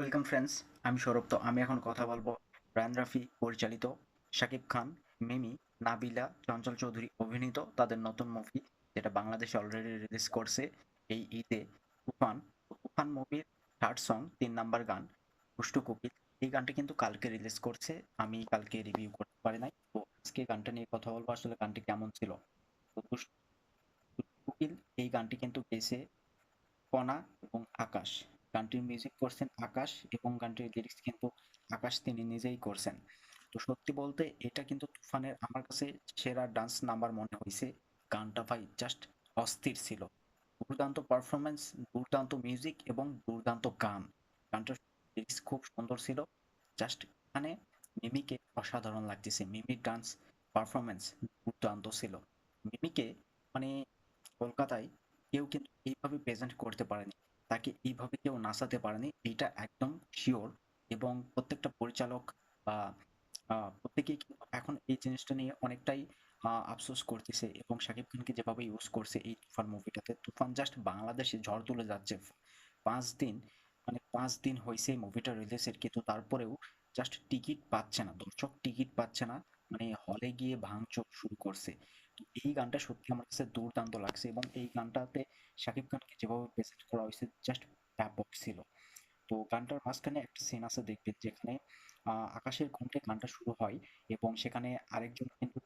Welcome friends আমি সৌরভ তো আমি এখন কথা বলব রায়ান রাফি পরিচালিত শাকিব খান, মিমি, নাবিলা, চঞ্চল চৌধুরী অভিনীত তাদের নতুন মুভি যেটা বাংলাদেশে অলরেডি রিলিজ করছে এই ঈদে। তুফান তো তুফান মুভির থার্ড সং তিন নাম্বার গান দুষ্টু কোকিল এই গানটি কিন্তু কালকে রিলিজ করছে। আমি কালকে রিভিউ করতে পারি নাই। তো আজকে গানটা নিয়ে কথা বলব, আসলে গানটি কেমন ছিল। তো দুষ্টু কোকিল এই গানটি কিন্তু গেয়েছে কণা এবং আকাশ। গানটির মিউজিক করছেন আকাশ এবং গানটির লিরিক্স কিন্তু আকাশ তিনি নিজেই করছেন। তো সত্যি বলতে এটা কিন্তু তুফানের আমার কাছে সেরা ডান্স নাম্বার মনে হয়েছে। গানটা ভাই জাস্ট অস্থির ছিল। দুর্দান্ত পারফরমেন্স দুর্দান্ত মিউজিক এবং দুর্দান্ত গান। গানটার লিরিক্স খুব সুন্দর ছিল। জাস্ট এখানে মিমিকে অসাধারণ লাগতেছে। মিমির ডান্স পারফরমেন্স দুর্দান্ত ছিল। মিমিকে মানে কলকাতায় কেউ কিন্তু এইভাবে প্রেজেন্ট করতে পারেনি। তাকে এইভাবে কেউ নাচাতে পারেনি, এইটা একদম শিওর এবং প্রত্যেকটা পরিচালক বা প্রত্যেকেই এখন এই জিনিসটা নিয়ে অনেকটাই আফসোস করতেছে এবং শাকিব খানকে যেভাবে ইউজ করছে এই তুফান মুভিটাতে তুফান জাস্ট বাংলাদেশে ঝড় তুলে যাচ্ছে। পাঁচ দিন মানে পাঁচ দিন হয়েছে এই মুভিটা রিলিজের কিন্তু তারপরেও জাস্ট টিকিট পাচ্ছে না। দর্শক টিকিট পাচ্ছে না। মানে হলে গিয়ে ভাঙচুর শুরু করছে। এই গানটা সত্যি আমার কাছে দুর্দান্ত লাগছে এবং এই গানটাতে শাকিব খানকে যেভাবে প্রেজেন্ট করা হয়েছে জাস্ট ব্যাপক ছিল। তো গানটার মাঝখানে একটা সিন আছে দেখবেন যেখানে আকাশের কণ্ঠে গানটা শুরু হয় এবং সেখানে আরেকজন কিন্তু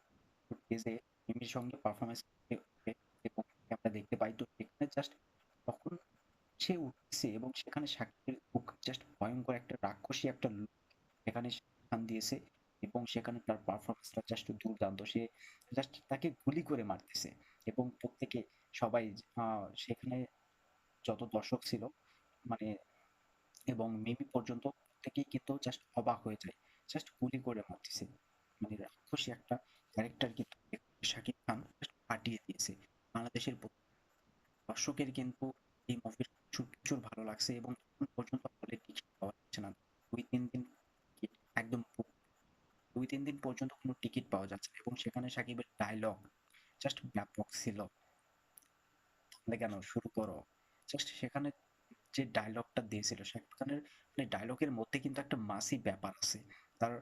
স্টেজে মিমির সঙ্গে পারফরমেন্স এবং আমরা দেখতে পাই। তো সেখানে জাস্ট তখন সে উঠছে এবং সেখানে শাকিবের মুখ জাস্ট ভয়ঙ্কর একটা রাক্ষসী একটা look সেখানে খান দিয়েছে। সেখানে তার পারফরমেন্সটা জাস্ট দুর্দান্ত। সে জাস্ট তাকে গুলি করে মারতেছে এবং প্রত্যেকে সবাই সেখানে যত দর্শক ছিল মানে এবং মিমি পর্যন্ত প্রত্যেকেই কিন্তু জাস্ট অবাক হয়ে যায়। জাস্ট গুলি করে মারতেছে। মানে রাক্ষসী একটা ক্যারেক্টার কিন্তু শাকিব খান পাঠিয়ে দিয়েছে। বাংলাদেশের দর্শকের কিন্তু এই মুভির প্রচুর ভালো লাগছে এবং এখন পর্যন্ত হলে টিকিট পাওয়া যাচ্ছে না। দুই, তিন দিন টিকিট একদম book। দুই তিন দিন পর্যন্ত কোনো টিকিট পাওয়া যাচ্ছে না। এবং সেখানে শাকিবের ডায়লগ জাস্ট ব্যাপক ছিল। কেন? শুরু করো। জাস্ট সেখানে যে ডায়লগটা দিয়েছিল শাকিব খানের মানে ডায়লগের মধ্যে কিন্তু একটা মাসি ব্যাপার আছে। তার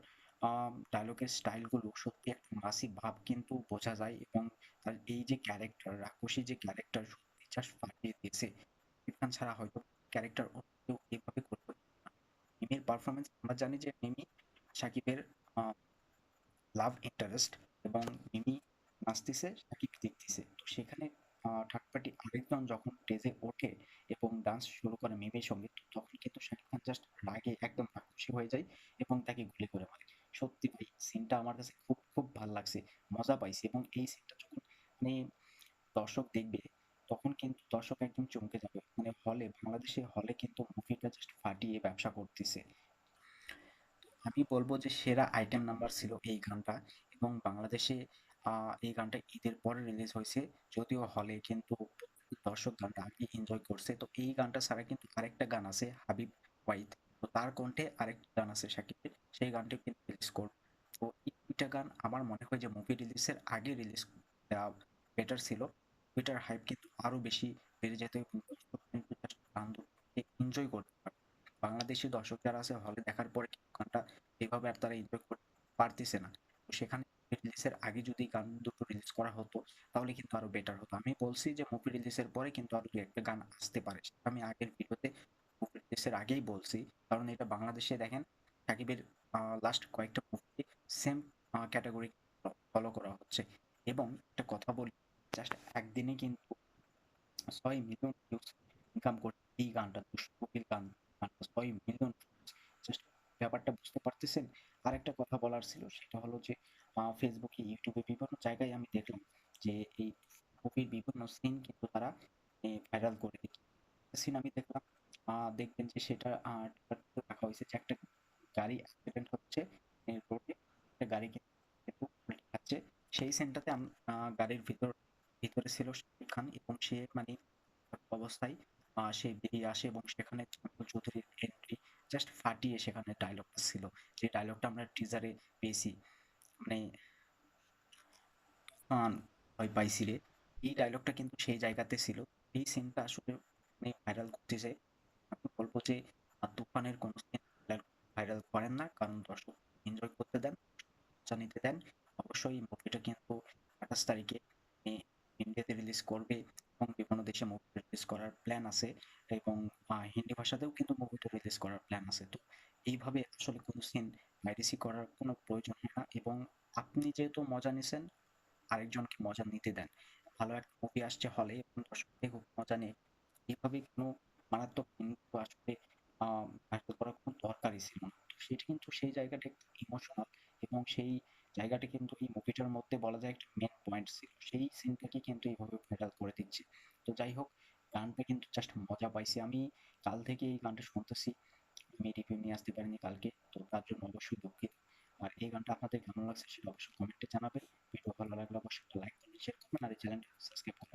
ডায়লগের স্টাইলগুলো সত্যি একটা মাসি ভাব কিন্তু বোঝা যায় এবং তার এই যে ক্যারেক্টার রাক্ষসী যে ক্যারেক্টার সত্যি জাস্ট ফাটিয়ে দিয়েছে শাকিব খান ছাড়া হয়তো ক্যারেক্টার কেউ এভাবে করতে মিমির পারফরমেন্স আমরা জানি যে মিমি শাকিবের লাভ ইন্টারেস্ট এবং মিমি নাচতেছে শাকিব দেখতেছে। তো সেখানে থার্ড পার্টি আরেকজন যখন স্টেজে ওঠে এবং ডান্স শুরু করে মিমির সঙ্গে তখন কিন্তু শাকিব খান জাস্ট রাগে একদম আক্রোশী হয়ে যায় এবং তাকে গুলি করে মারে। সত্যি ভাই সিনটা আমার কাছে খুব খুব ভালো লাগছে, মজা পাইছি এবং এই সিনটা যখন মানে দর্শক দেখবে, তখন কিন্তু দর্শক একদম চমকে যাবে। মানে হলে, বাংলাদেশে হলে কিন্তু মুভিটা জাস্ট ফাটিয়ে ব্যবসা করতেছে। আমি বলব যে সেরা আইটেম নাম্বার ছিল এই গানটা এবং বাংলাদেশে এই গানটা ঈদের পরে রিলিজ হয়েছে যদিও হলে কিন্তু দর্শক গানটা আগে এনজয় করছে। তো এই গানটা ছাড়া কিন্তু আরেকটা গান আছে হাবিব ওয়াহিদ। তো তার কণ্ঠে আরেকটা গান আছে শাকিবের সেই গানটি কিন্তু রিলিজ করবে তো এই দুইটা গান আমার মনে হয় যে মুভি রিলিজের আগে রিলিজ বেটার ছিল। ওইটার হাইপ কিন্তু আরও বেশি বেড়ে যেত এনজয় করতে পারত। বাংলাদেশি দর্শক যারা আছে হলে দেখার পরে গানটা এভাবে আর তারা এনজয় করতে পারতেছে না। তো সেখানে রিলিজের আগে যদি গান দুটো রিলিজ করা হতো, তাহলে কিন্তু আরও বেটার হতো। আমি বলছি যে মুভি রিলিজের পরে কিন্তু আরও একটা গান আসতে পারে। আমি আগের ভিডিওতে মুভি রিলিজের আগেই বলছি। কারণ এটা বাংলাদেশে দেখেন, সাকিবের লাস্ট কয়েকটা মুভি সেম ক্যাটাগরি ফলো করা হচ্ছে। এবং একটা কথা বলি জাস্ট একদিনে কিন্তু ছয় মিলিয়ন ভিউজ ইনকাম করছে এই গানটা দুষ্টু কোকিল গান ছয় মিলিয়ন বুঝতে পারতেছেন? আর একটা কথা বলার ছিল, সেটা হলো যে ফেসবুকে ইউটিউবে বিভিন্ন জায়গায় আমি দেখলাম যে, এই মুভির বিভিন্ন সিন কিন্তু তারা ভাইরাল করে দিচ্ছে। সিন আমি দেখলাম দেখবেন যে সেটা দেখা হয়েছে যে, একটা গাড়ি অ্যাক্সিডেন্ট হচ্ছে রোডে একটা গাড়ি কিন্তু যাচ্ছে। সেই সিনটাতে গাড়ির ভিতর, ভিতরে ছিল শাকিব খান এবং সে মানে অবস্থায় সে বেরিয়ে আসে এবং সেখানে চঞ্চল চৌধুরীর এন্ট্রি জাস্ট ফাটিয়ে সেখানে ডায়লগটা ছিল। যে ডায়লগটা আমরা টিজারে পেয়েছি। মানে ভয় পাইছি রে এই ডায়লগটা কিন্তু সেই জায়গাতে ছিল। এই সিনটা আসলে মানে ভাইরাল করতেছে। আমি বলব যে তুফানের কোনো সিন ভাইরাল করেন না। কারণ দর্শক এনজয় করতে দেন জানিতে দেন। অবশ্যই মুভিটা কিন্তু আঠাশ তারিখে ইন্ডিয়াতে রিলিজ করবে এবং বিভিন্ন দেশে মুভি রিলিজ করার প্ল্যান আছে এবং হিন্দি ভাষাতেও কিন্তু মুভিটা রিলিজ করার প্ল্যান আছে। তো এইভাবে আসলে কোনো সিন পাইরেসি করার কোনো প্রয়োজন হয় না এবং আপনি যেহেতু মজা নিছেন, আরেকজনকে মজা নিতে দেন। ভালো একটা মুভি আসছে হলে এবং দর্শকদের খুব মজা নেই এইভাবে কোনো মারাত্মক কিন্তু আসলে ভাইরাল করার কোনো দরকারই ছিল না। সেটা কিন্তু সেই জায়গাটা একটু ইমোশনাল এবং সেই জায়গাটা কিন্তু এই মুভিটার মধ্যে বলা যায় একটা মেন পয়েন্ট ছিল। সেই সিনটাকে কিন্তু এইভাবে ভাইরাল করে দিচ্ছে। তো যাই হোক গানটা কিন্তু জাস্ট মজা পাইছি। আমি কাল থেকে এই গানটা শুনতেছি। আমি রিভিউ নিয়ে আসতে পারিনি কালকে, তো তার জন্য অবশ্যই দুঃখিত। আর এই গানটা আপনাদের কেমন লাগছে সেটা অবশ্যই কমেন্টে জানাবেন। ভিডিও ভালো লাগলে অবশ্যই লাইক করবেন শেয়ার করবেন, আর এই চ্যানেলটা সাবস্ক্রাইব করবেন।